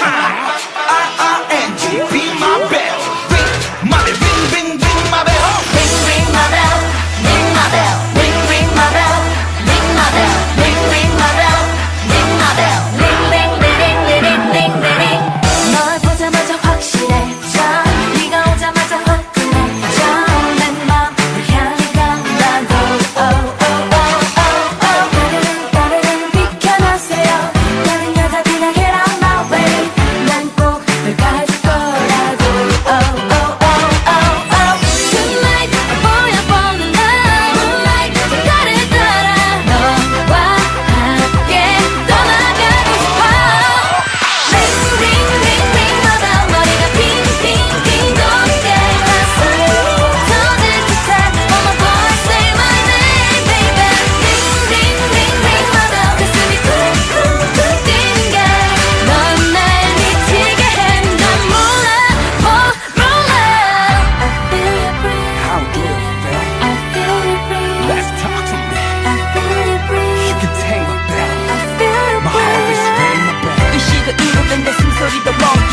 ขาด so did the wrong